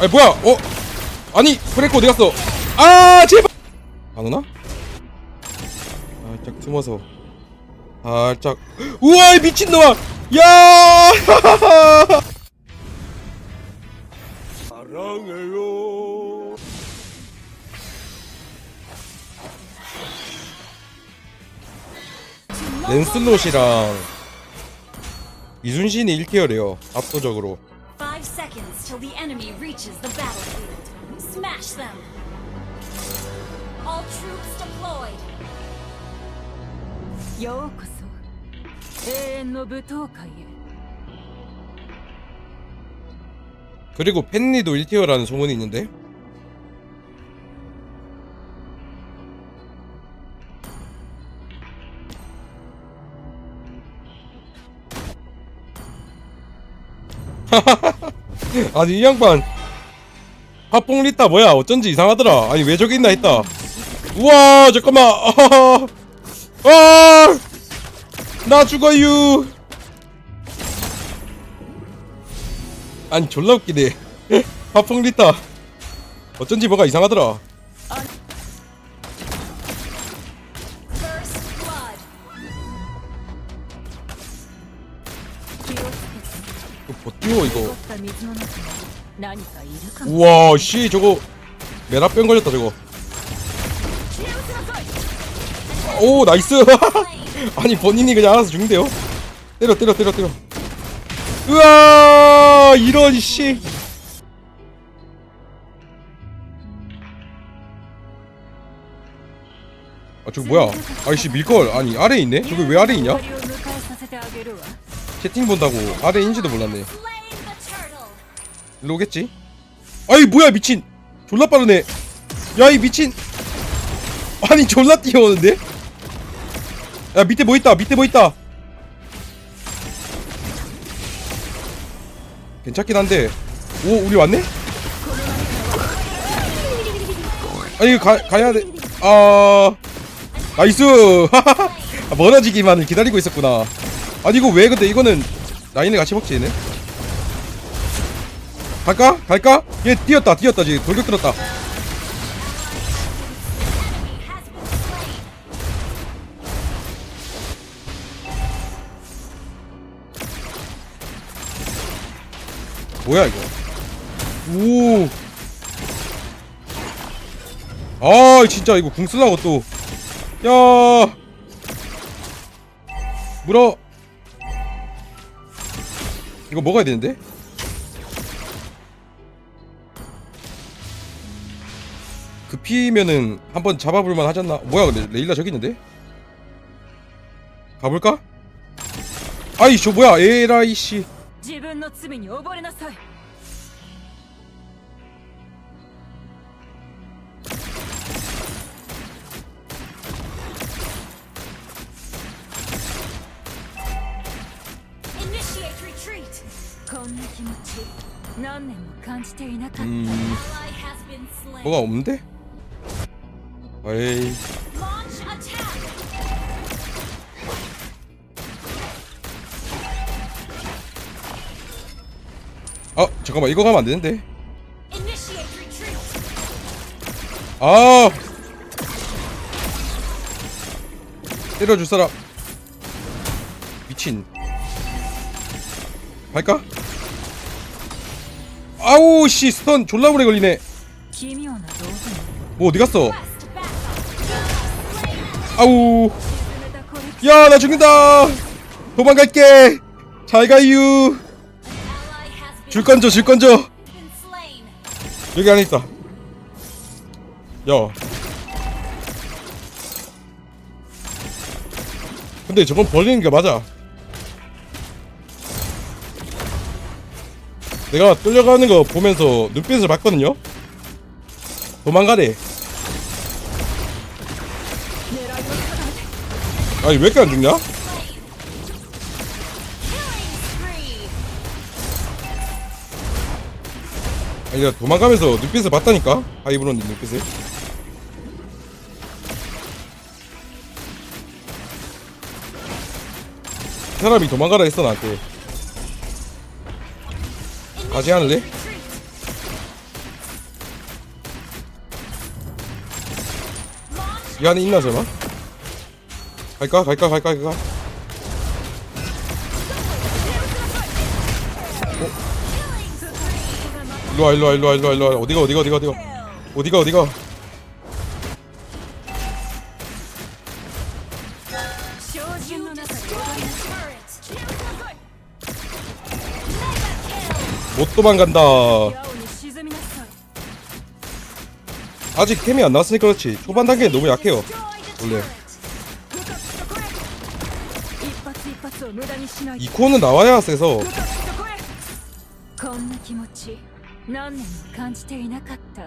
아니 뭐야? 어? 아니 브레이크 어디 갔어? 아 제발! 안 오나? 살짝 숨어서. 살짝. 우와 이 미친놈아! 야 랜슬롯이랑 이순신이 1티어래요 압도적으로. 그리고 팬니도 1티어라는 소문이 있는데? 아니 이 양반. 합봉 리타 뭐야? 어쩐지 이상하더라. 아니 왜 저기 있나 했다. 우와 잠깐만. 아, 나 죽어요. 아니 졸라 웃기네. 화풍 리타. 어쩐지 뭐가 이상하더라 쉬워 이거. 우와 씨 저거. 메라병 걸렸다 저거. 오 나이스. 아니 본인이 그냥 알아서 죽는데요? 때려 때려 때려 때려. 으아! 이런 씨. 아, 저거 뭐야? 아이씨, 밀걸. 아니, 아래에 있네? 저게 왜 아래에 있냐? 채팅 본다고. 아래인지도 몰랐네. 일로 오겠지? 아이 뭐야 미친. 졸라 빠르네. 야 이 미친. 아니 졸라 뛰어오는데? 야 밑에 뭐 있다 밑에 뭐 있다. 괜찮긴 한데. 오 우리 왔네? 아니 가, 가야 돼 아 나이스. 아, 멀어지기만을 기다리고 있었구나. 아니 이거 왜 근데 이거는 라인을 같이 먹지 얘네 갈까? 갈까? 얘 뛰었다 뛰었다 지금 돌격 들었다. 뭐야 이거 오. 아 진짜 이거 궁 쓰려고 또 야 물어 이거 먹어야 되는데 AP면은 한번 잡아볼만 하잖나 뭐야 근데? 레일라 저기 있는데? 가볼까? 아이 저 뭐야? 에라이씨. 음... 뭐가 없는데? 에이. 아 잠깐만 이거 가면 안 되는데. 아 때려줄 사람 미친 갈까? 아우 씨 스턴 졸라 오래 걸리네 뭐 어디 갔어? 아우. 야 나 죽는다. 도망갈게. 잘가유 줄 건져 줄 건져. 여기 안에 있다. 야. 근데 저건 벌리는 게 맞아. 내가 뚫려가는 거 보면서 눈빛을 봤거든요? 도망가래. 아니 왜 이렇게 안 죽냐? 아니 내가 도망가면서 눈빛을 봤다니까? 하이브론 눈빛을 사람이 도망가라 했어 나한테 가지 않을래? 이 안에 있나 설마? 갈까? 갈까? 갈까? 갈까? 어? 일로와 일로와 일로와 일로와 일로와. 어디가 어디가 어디가 어디가? 어디가 어디가? 못 도망간다. 아직 템이 안 나왔으니까 그렇지. 초반 단계 너무 약해요. 원래. 이 코는 나와야 세서 こんな気持ち何年も感じていなかった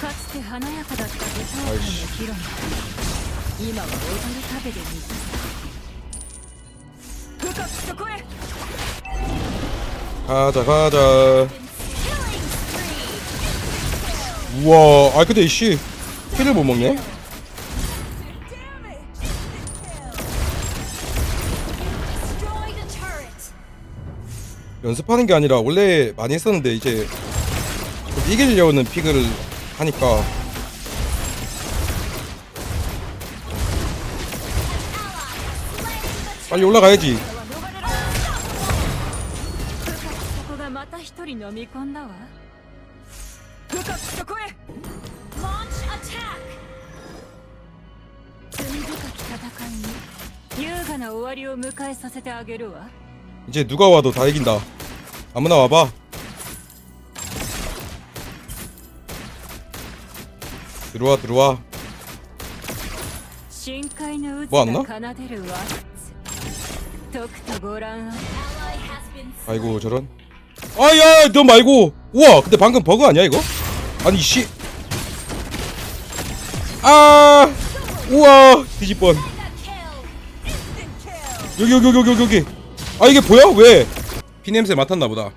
かつて華やかだった舞踏会の広間今は踊る壁で満たさ深くそこへ 가자 가자 우와. 아 근데 이씨 킬을 못 먹네? 연습하는 게 아니라 원래 많이 했었는데 이제 좀 이기려는 픽을 하니까. 빨리 올라가야지 な終わりを迎えさせてあげるわ 이제 누가 와도 다 이긴다 아무나 와봐 들어와 들어와 深海の渦もうあんのが奏でるワッツとくとご覧あれ 아이고 저런 아야 너 말고 우와 근데 방금 버그 아니야 이거? 아니 씨 아, 우와 뒤집번 여기 여기 여기 여기 여기. 아 이게 뭐야 왜? 피냄새 맡았나 보다.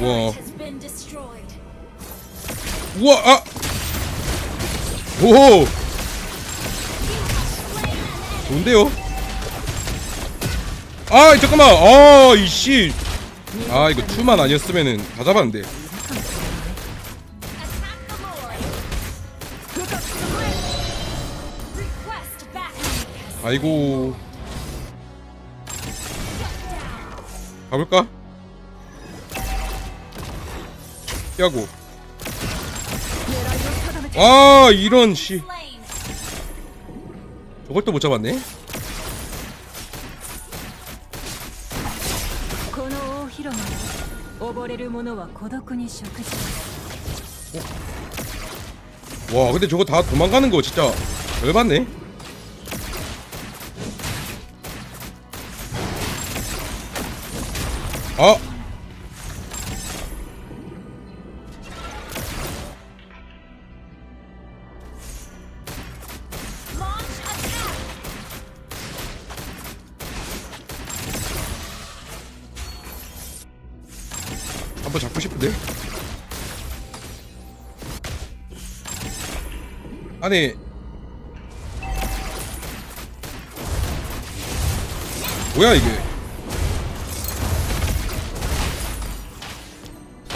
우와. 우와 아! 오호! 좋은데요? 아 잠깐만. 아 이씨. 아 이거 투만 아니었으면은 다 잡았는데. 아이고. 가볼까? 야구 아 이런 씨. 저걸 또 못 잡았네. 어? 와 근데 저거 다 도망가는 거 진짜 열받네. Attack 한번 잡고 싶은데? 아니. 뭐야 이게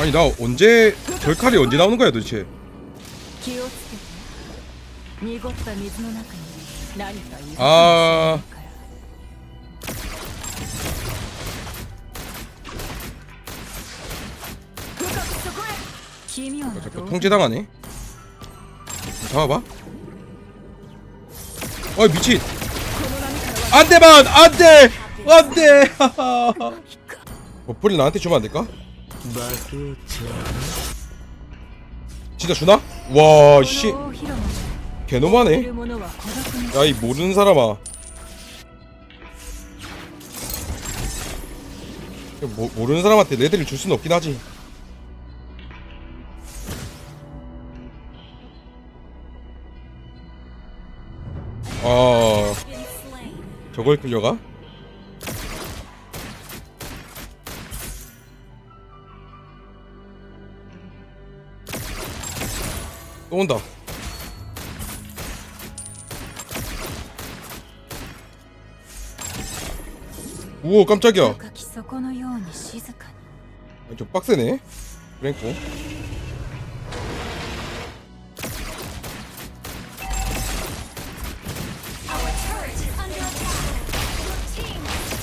아니 나 언제 절칼이 언제 나오는 거야 도대체 気をつけて濁った水の中に何かいるあーから深くそこへ奇妙な 자꾸 動物 통제당하네 잡아봐 어이 미친 この波からは 안돼만 안돼 안돼 버플 나한테 주면 안 될까? 진짜 주나? 와, 씨. 개놈하네. 야, 이 모르는 사람아. 모, 모르는 사람한테 레드를 줄 수는 없긴 하지. 아, 저걸 끌려가? 온다. 우와 깜짝이야. 아, 좀 빡세네. 브랭코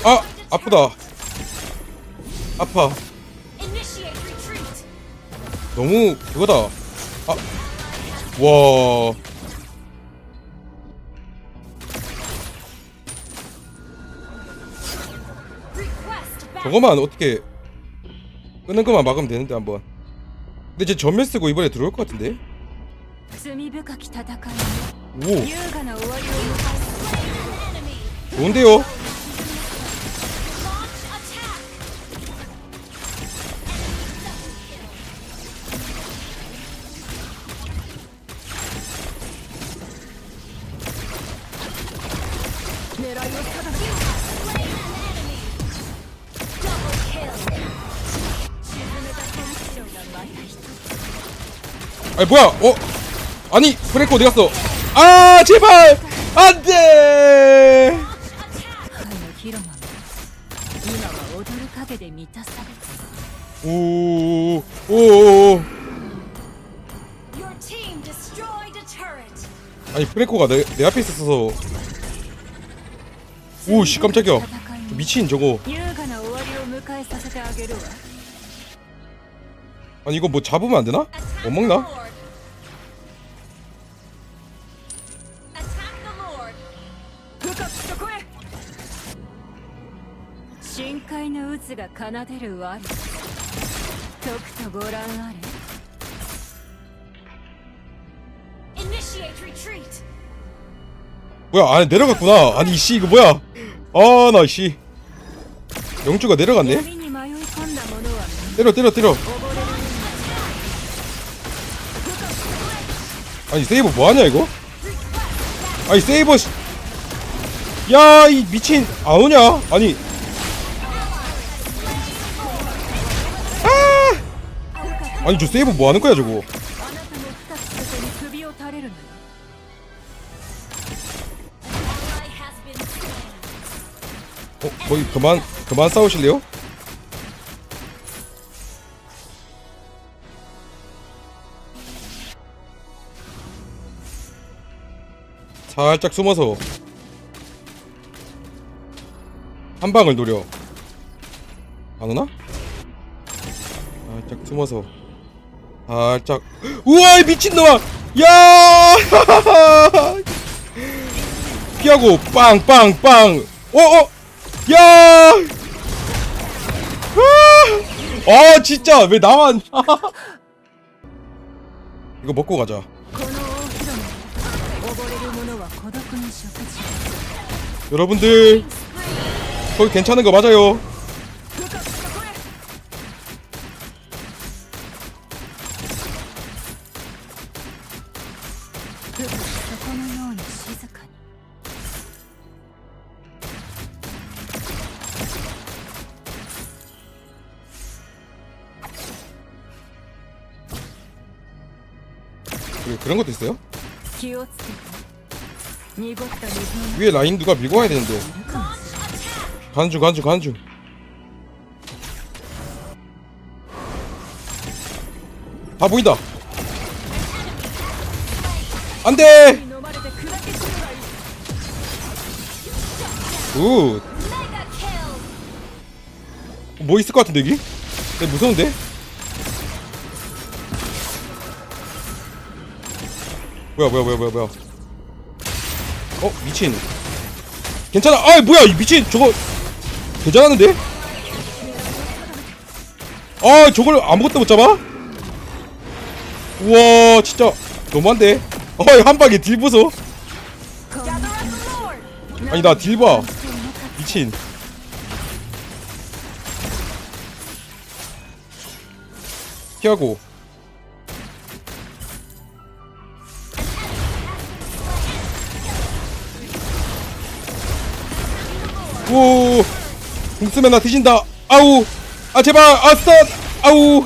아! 아프다. 아파. 너무 그거다. 아. 와. 저거만 어떻게 끄는 것만 막으면 되는데 한번. 근데 제 전면 쓰고 이번에 들어올 것 같은데? 오. 좋은데요? 뭐야? 어? 아니 브레이크 어디 갔어? 아 제발! 안돼! 오오오오. 아니 브레이크가 내, 내 앞에 있었어서. 오씨 깜짝이야. 미친 저거. 아니 이거 뭐 잡으면 안 되나? 못 먹나? 深海の渦が奏でる我とくとご覧あれ Initiate retreat. 뭐야 안에 내려갔구나 아니 이씨 이거 뭐야 아나씨 영주가 내려갔네 闇に迷い込んだ者は 때려 때려 때려 溺れる 아니 세이버 뭐하냐 이거? 아니 세이버 씨... 야이 미친 안 오냐? 아니 아니 저 세이브 뭐 하는 거야 저거? 어, 거의 그만 그만 싸우실래요? 살짝 숨어서 한 방을 노려 안 오나? 살짝 숨어서 아, 살짝. 우와 미친놈아! 야! 피하고 빵빵빵. 어어? 야! 아, 진짜 왜 나만. 이거 먹고 가자. 여러분들 거기 괜찮은 거 맞아요. 그런 것도 있어요? 위에 라인 누가 밀고 와야 되는데 간주 간주 간주 다 보인다 안돼 우뭐 있을 것 같은데 여기? 네, 무서운데? 뭐야 뭐야 뭐야 뭐야 뭐야. 어 미친. 괜찮아. 아이 뭐야 이 미친. 저거 괜찮았는데? 아 저걸 아무것도 못 잡아? 우와 진짜 너무한데? 아, 어이 한방에 딜 보소. 아니 나 딜 봐. 미친. 피하고. 오, 공 쓰면 나 뒤진다. 아우, 아 제발, 아싸, 아우.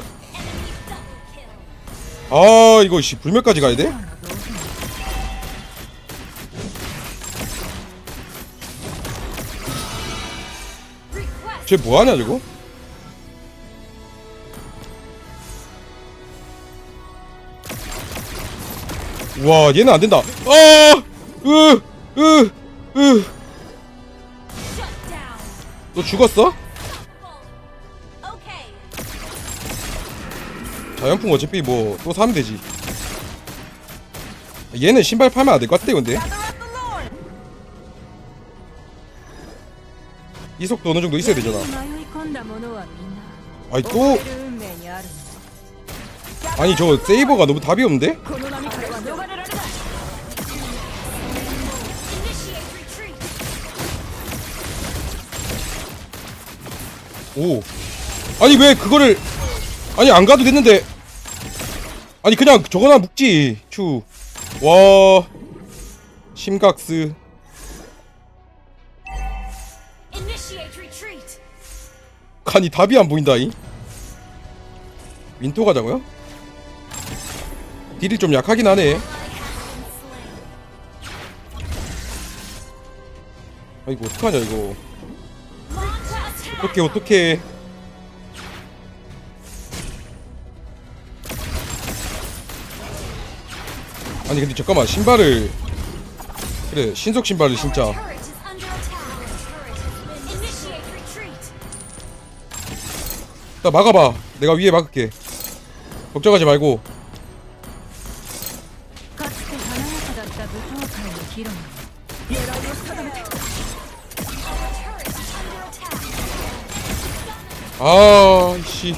아 이거 씨 불멸까지 가야 돼? 쟤 뭐하냐 저거? 와 얘는 안된다 아! 으! 으! 으! 너 죽었어? 자연풍 어차피 뭐 또 사면 되지. 얘는 신발 팔면 안 될 것 같아 근데. 이 속도 어느 정도 있어야 되잖아. 아이 또 아니 저 세이버가 너무 답이 없는데? 오 아니 왜 그거를 아니 안 가도 됐는데 아니 그냥 저거나 묵지 추와 심각스. 아니 답이 안 보인다이 윈토 가자고요? 딜이 좀 약하긴 하네. 아 이거 어떡하냐 이거. 어떡해 어떡해 아니 근데 잠깐만 신발을 그래 신속 신발을 진짜. 나 막아봐 내가 위에 막을게 걱정하지 말고 아씨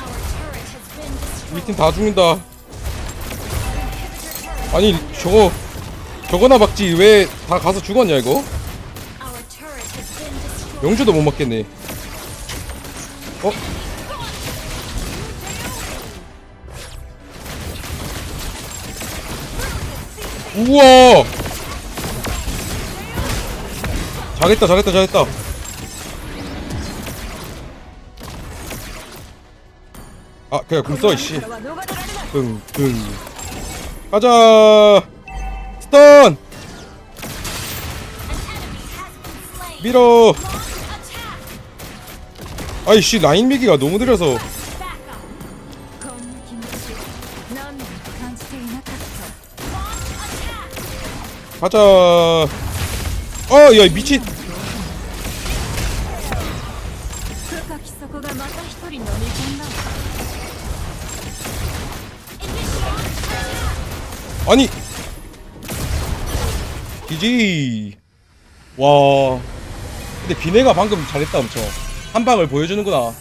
Our turret has been destroyed. 우리 팀다 죽는다. 아니 저거 저거나 막지 왜 다 가서 죽었냐 이거. 영주도 못 맞겠네 어? 우와 잘했다 잘했다 잘했다 아 그냥 궁써 이씨. 등등 가자! 스턴! 밀어! 아이씨 라인 미기가 너무 느려서. 가자! 어야 미친. 아니! GG! 와. 근데 비네가 방금 잘했다, 엄청. 한 방을 보여주는구나.